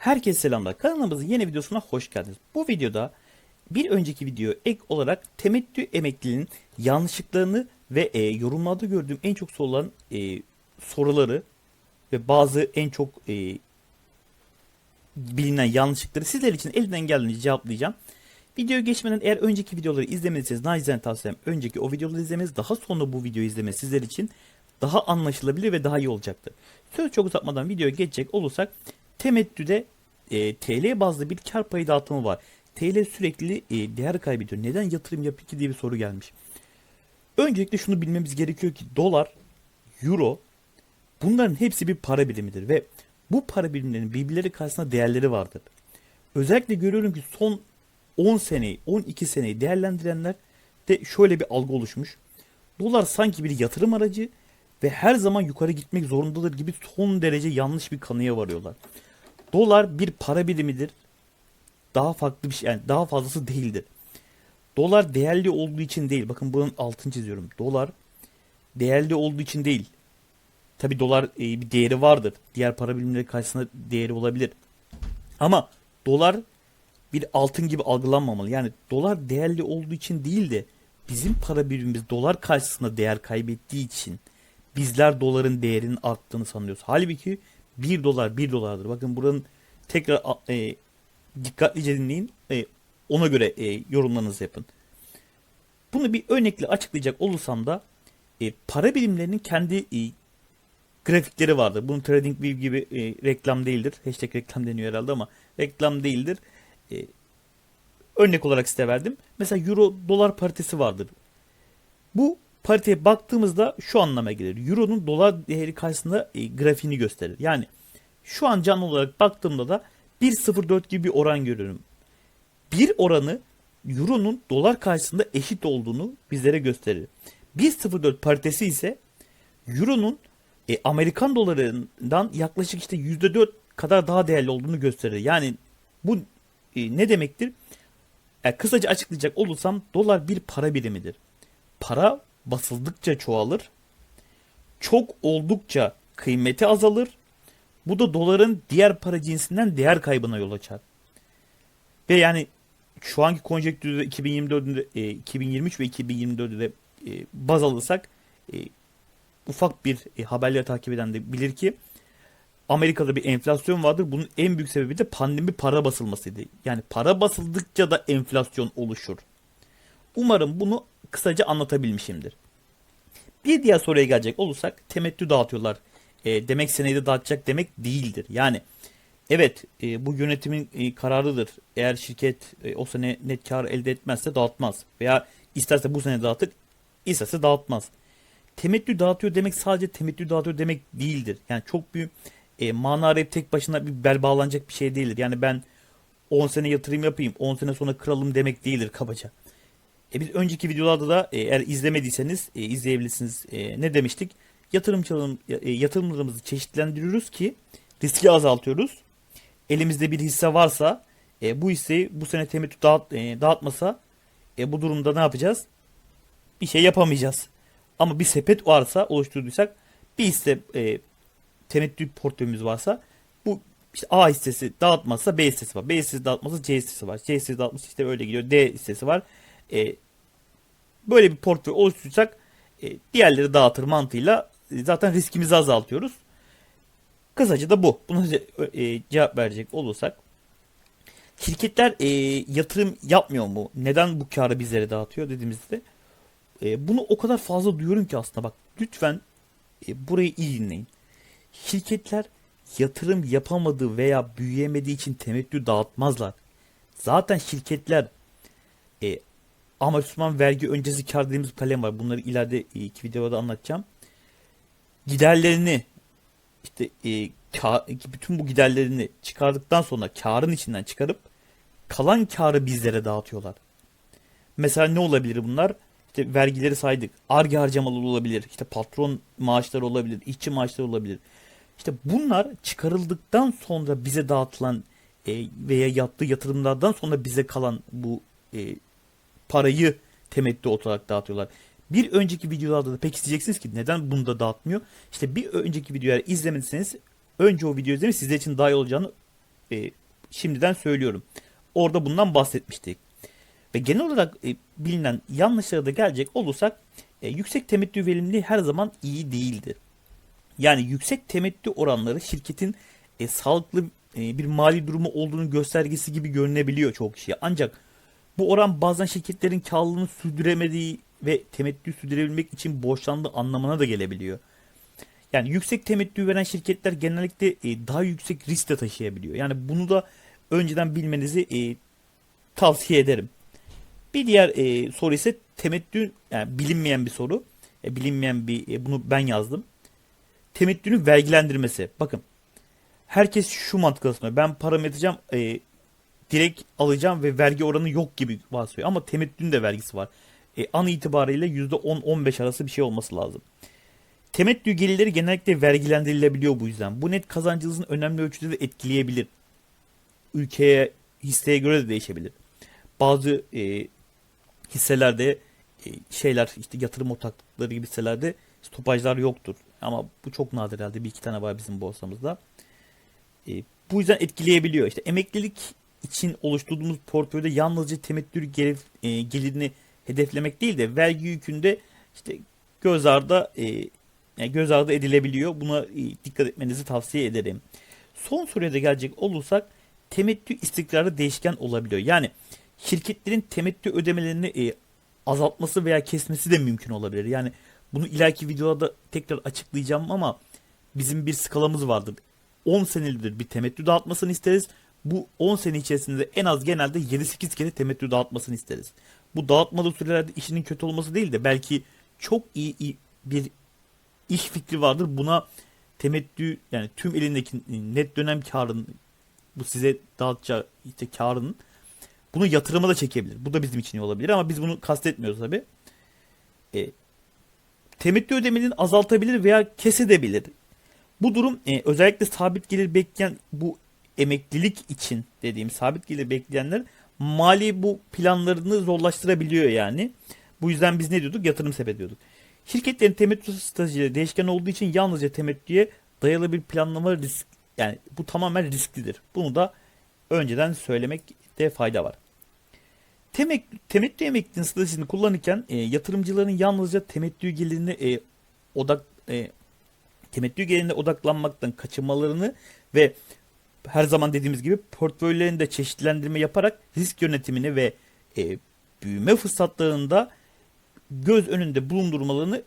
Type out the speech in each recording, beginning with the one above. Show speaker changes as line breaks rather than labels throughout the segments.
Herkese selamlar. Kanalımızın yeni videosuna hoş geldiniz. Bu videoda bir önceki video ek olarak temettü emekliliğinin yanlışlıklarını ve e, yorumlarda gördüğüm en çok sorulan e, soruları ve bazı en çok e, bilinen yanlışlıkları sizler için elinden geldiğince cevaplayacağım. Videoya geçmeden eğer önceki videoları izlemediyseniz nacizane tavsiyem önceki o videoları izlemeniz daha sonra bu videoyu izlemeniz sizler için daha anlaşılabilir ve daha iyi olacaktır. Söz çok uzatmadan videoya geçecek olursak temettüde e, TL bazlı bir kar payı dağıtımı var. TL sürekli e, değer kaybediyor. Neden yatırım yapıyor ki diye bir soru gelmiş. Öncelikle şunu bilmemiz gerekiyor ki dolar, euro bunların hepsi bir para birimidir ve bu para birimlerinin birbirleri karşısında değerleri vardır. Özellikle görüyorum ki son 10 seneyi, 12 seneyi değerlendirenler de şöyle bir algı oluşmuş. Dolar sanki bir yatırım aracı ve her zaman yukarı gitmek zorundadır gibi son derece yanlış bir kanıya varıyorlar. Dolar bir para birimidir. Daha farklı bir şey yani daha fazlası değildir. Dolar değerli olduğu için değil. Bakın bunun altını çiziyorum. Dolar değerli olduğu için değil. Tabi dolar e, bir değeri vardır. Diğer para birimleri karşısında değeri olabilir. Ama dolar bir altın gibi algılanmamalı. Yani dolar değerli olduğu için değil de bizim para birimimiz dolar karşısında değer kaybettiği için bizler doların değerinin arttığını sanıyoruz. Halbuki 1 dolar 1 dolardır. Bakın buranın tekrar e, dikkatlice dinleyin. E, ona göre e, yorumlarınızı yapın. Bunu bir örnekle açıklayacak olursam da e, para birimlerinin kendi e, grafikleri vardır. Bunun TradingView gibi e, reklam değildir. Hashtag reklam deniyor herhalde ama reklam değildir. E, örnek olarak size verdim. Mesela Euro dolar paritesi vardır. Bu pariteye baktığımızda şu anlama gelir. Euro'nun dolar değeri karşısında e, grafiğini gösterir. Yani şu an canlı olarak baktığımda da 1.04 gibi bir oran görüyorum. Bir oranı Euro'nun dolar karşısında eşit olduğunu bizlere gösterir. 1.04 paritesi ise Euro'nun e, Amerikan dolarından yaklaşık işte %4 kadar daha değerli olduğunu gösterir. Yani bu e, ne demektir? E, kısaca açıklayacak olursam dolar bir para birimidir. Para basıldıkça çoğalır. Çok oldukça kıymeti azalır. Bu da doların diğer para cinsinden değer kaybına yol açar. Ve yani şu anki konjektürde 2024'de e, 2023 ve 2024'de e, baz alırsak e, ufak bir e, haberleri takip eden de bilir ki Amerika'da bir enflasyon vardır. Bunun en büyük sebebi de pandemi para basılmasıydı. Yani para basıldıkça da enflasyon oluşur. Umarım bunu kısaca anlatabilmişimdir. Bir diğer soruya gelecek olursak temettü dağıtıyorlar. E, demek senede dağıtacak demek değildir. Yani evet e, bu yönetimin e, kararıdır. Eğer şirket e, o sene net kar elde etmezse dağıtmaz. Veya isterse bu sene dağıtır, isterse dağıtmaz. Temettü dağıtıyor demek sadece temettü dağıtıyor demek değildir. Yani çok büyük e, mana arayıp tek başına bir bel bağlanacak bir şey değildir. Yani ben 10 sene yatırım yapayım 10 sene sonra kralım demek değildir kabaca. E biz önceki videolarda da e, eğer izlemediyseniz e, izleyebilirsiniz. E, ne demiştik? Yatırımcılığım, e, yatırımlarımızı çeşitlendiriyoruz ki riski azaltıyoruz. Elimizde bir hisse varsa e, bu hisseyi bu sene temettü dağıt, e, dağıtmasa e, bu durumda ne yapacağız? Bir şey yapamayacağız. Ama bir sepet varsa oluşturduysak bir hisse e, temettü portföyümüz varsa bu işte A hissesi dağıtmazsa B hissesi var. B hissesi dağıtmazsa C hissesi var. C hissesi dağıtmazsa işte öyle gidiyor. D hissesi var. E, böyle bir portföy oluşturursak e, diğerleri dağıtır mantığıyla e, zaten riskimizi azaltıyoruz. Kısaca da bu. Buna e, cevap verecek olursak şirketler e, yatırım yapmıyor mu? Neden bu karı bizlere dağıtıyor dediğimizde e, bunu o kadar fazla duyuyorum ki aslında bak lütfen e, burayı iyi dinleyin. Şirketler yatırım yapamadığı veya büyüyemediği için temettü dağıtmazlar. Zaten şirketler e, amortisman vergi öncesi kar dediğimiz kalem var. Bunları ileride e, iki videoda anlatacağım. Giderlerini işte e, kar, bütün bu giderlerini çıkardıktan sonra karın içinden çıkarıp kalan karı bizlere dağıtıyorlar. Mesela ne olabilir bunlar? İşte vergileri saydık. Arge harcamaları olabilir. İşte patron maaşları olabilir. işçi maaşları olabilir. İşte bunlar çıkarıldıktan sonra bize dağıtılan e, veya yaptığı yatırımlardan sonra bize kalan bu e, parayı temettü olarak dağıtıyorlar. Bir önceki videolarda da pek diyeceksiniz ki neden bunu da dağıtmıyor? İşte bir önceki videoyu izlemediyseniz önce o videoyu izlemeyi sizler için daha iyi olacağını e, şimdiden söylüyorum. Orada bundan bahsetmiştik. Ve genel olarak e, bilinen yanlışlara da gelecek olursak e, yüksek temettü verimliliği her zaman iyi değildir. Yani yüksek temettü oranları şirketin e, sağlıklı e, bir mali durumu olduğunu göstergesi gibi görünebiliyor çoğu kişiye. Ancak bu oran bazen şirketlerin karlılığını sürdüremediği ve temettü sürdürebilmek için borçlandığı anlamına da gelebiliyor. Yani yüksek temettü veren şirketler genellikle e, daha yüksek risk de taşıyabiliyor. Yani bunu da önceden bilmenizi e, tavsiye ederim. Bir diğer e, soru ise temettü yani bilinmeyen bir soru. Bilinmeyen bir bunu ben yazdım. Temettünün vergilendirmesi. Bakın herkes şu mantıkla. Ben paramı yatacağım direkt alacağım ve vergi oranı yok gibi varsayıyor. Ama temettünün de vergisi var. E, an itibariyle %10-15 arası bir şey olması lazım. Temettü gelirleri genellikle vergilendirilebiliyor bu yüzden. Bu net kazancınızın önemli ölçüde de etkileyebilir. Ülkeye, hisseye göre de değişebilir. Bazı e, hisselerde e, şeyler işte yatırım ortaklıkları gibi hisselerde stopajlar yoktur. Ama bu çok nadir herhalde. Bir iki tane var bizim borsamızda. E, bu yüzden etkileyebiliyor. İşte emeklilik için oluşturduğumuz portföyde yalnızca temettü gelir, e, gelirini hedeflemek değil de vergi yükünde işte göz ardı e, göz ardı edilebiliyor. Buna e, dikkat etmenizi tavsiye ederim. Son soruya da gelecek olursak temettü istikrarı değişken olabiliyor. Yani şirketlerin temettü ödemelerini azaltması veya kesmesi de mümkün olabilir. Yani bunu ileriki videoda tekrar açıklayacağım ama bizim bir skalamız vardır. 10 senedir bir temettü dağıtmasını isteriz. Bu 10 sene içerisinde en az genelde 7-8 kere temettü dağıtmasını isteriz. Bu dağıtmalı sürelerde işinin kötü olması değil de belki çok iyi, iyi bir iş fikri vardır. Buna temettü yani tüm elindeki net dönem karının bu size dağıtacağı işte karının bunu yatırıma da çekebilir. Bu da bizim için iyi olabilir ama biz bunu kastetmiyoruz tabi. E, temettü ödemelerini azaltabilir veya kesebilir. Bu durum e, özellikle sabit gelir bekleyen bu emeklilik için dediğim sabit gelir bekleyenler mali bu planlarını zorlaştırabiliyor yani. Bu yüzden biz ne diyorduk? Yatırım sepeti diyorduk. Şirketlerin temettü stratejileri değişken olduğu için yalnızca temettüye dayalı bir planlama risk yani bu tamamen risklidir. Bunu da önceden söylemekte fayda var. Temek, temettü emekliliğinin stratejisini kullanırken e, yatırımcıların yalnızca temettü gelirine e, odak e, temettü gelirine odaklanmaktan kaçınmalarını ve her zaman dediğimiz gibi portföylerinde çeşitlendirme yaparak risk yönetimini ve e, büyüme fırsatlarını da göz önünde bulundurmalarını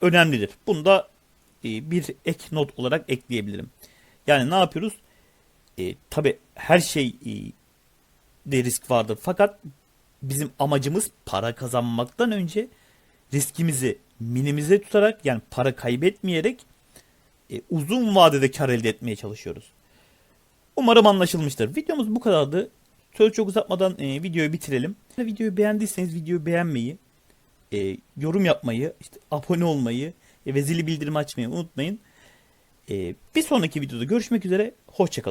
önemlidir. Bunu da e, bir ek not olarak ekleyebilirim. Yani ne yapıyoruz? E, Tabi her şey e, de risk vardır. Fakat bizim amacımız para kazanmaktan önce riskimizi minimize tutarak yani para kaybetmeyerek e, uzun vadede kar elde etmeye çalışıyoruz. Umarım anlaşılmıştır. Videomuz bu kadardı. Söz çok uzatmadan e, videoyu bitirelim. Videoyu beğendiyseniz videoyu beğenmeyi, e, yorum yapmayı, işte abone olmayı e, ve zili bildirimi açmayı unutmayın. E, bir sonraki videoda görüşmek üzere. Hoşçakalın.